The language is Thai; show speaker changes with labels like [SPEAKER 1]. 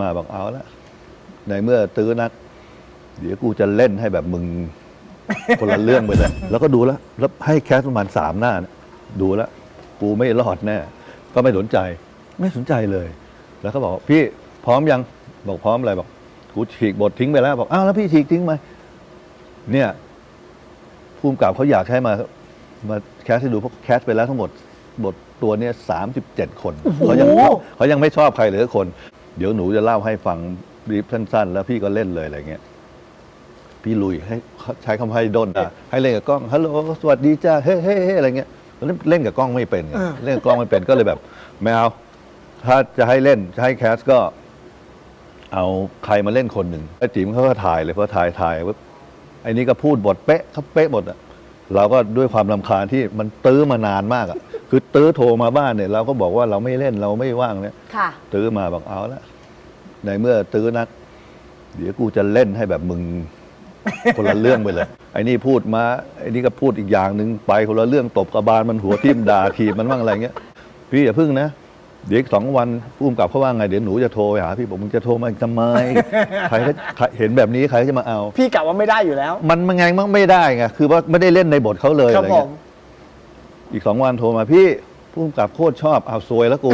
[SPEAKER 1] มาบอกเอาละในเมื่อตื้อนัก เดี๋ยวกูจะเล่นให้แบบมึง คนละเรื่องไปเลย แล้วก็ดูแล้วแล้วให้แคสประมาณสามหน้านะดูแล้วกูไม่รอดแน่ก็ไม่สนใจ ไม่สนใจเลย แล้วก็บอกว่าพี่พร้อมยังบอกพร้อมอะไรบอกกูฉีกบททิ้งไปแล้วบอกอ้าวแล้วพี่ฉีกทิ้งไหมเนี่ยภูมิกับเขาอยากให้มามาแคสให้ดูเพราะแคสไปแล้วทั้งหมดบทตัวเนี้ยสามสิบเจ็ดคนเขายังเขายังไม่ชอบใครเลยสักคน เดี๋ยวหนูจะเล่าให้ฟังรีบสั้น ๆ แล้วพี่ก็เล่นเลยอะไรเงี้ยพี่ลุยให้ใช้คำให้ด้นอะให้เล่นกับกล้องฮัลโหลสวัสดีจ้าเฮ้เฮ้เฮ้อะไรเงี้ยเล่นเล่นกับกล้องไม่เป็นไง
[SPEAKER 2] เออ
[SPEAKER 1] เล่นกับกล้องไม่เป็นก็เลยแบบไม่เอาถ้าจะให้เล่นจะให้แคสก็ เอาใครมาเล่นคนหนึ่งไอ้จิ๋มเขาก็ถ่ายเลยพอถ่ายถ่ายปุ๊บไอ้นี่ก็พูดบทเป๊ะเขาเป๊ะหมดอะเราก็ด้วยความลำคาญที่มันตื้อมานานมากอะ คือตื้อโทรมาบ้านเนี่ยเราก็บอกว่าเราไม่เล่นเราไม่ว่างเนี่ย
[SPEAKER 3] ค่ะ
[SPEAKER 1] ตื้อมาบอกเอาละในเมื่อตื้อนัก เดี๋ยวกูจะเล่นให้แบบมึง คนละเรื่องไปเลยไอ้นี่พูดมาไอ้นี่ก็พูดอีกอย่างหนึ่งไปคนละเรื่องตบกระบาลมันหัวทิ่มด่าทีบมันบ้างอะไรเงี้ยพี่อย่าพึ่งนะเดี๋ยวอีกสองวันพุ่มกับเขาว่าไงเดี๋ยวหนูจะโทรไปหาพี่บอกมึงจะโทรมาอีกทำไม ใครก็ใครเห็นแบบนี้ใครจะมาเอา
[SPEAKER 2] พี่กะว่าไม่ได้อยู่แล้ว
[SPEAKER 1] มันมันไงมันไม่ได้ไงคือว่าไม่ได้เล่นในบทเขาเลย
[SPEAKER 2] ครั
[SPEAKER 1] อะ
[SPEAKER 2] บ
[SPEAKER 1] ไร
[SPEAKER 2] ผ
[SPEAKER 1] เงี้
[SPEAKER 2] ม
[SPEAKER 1] ย อีกสองวันโทรมาพี่พุ่มกับโคตรชอบเอาซวยแล้วกู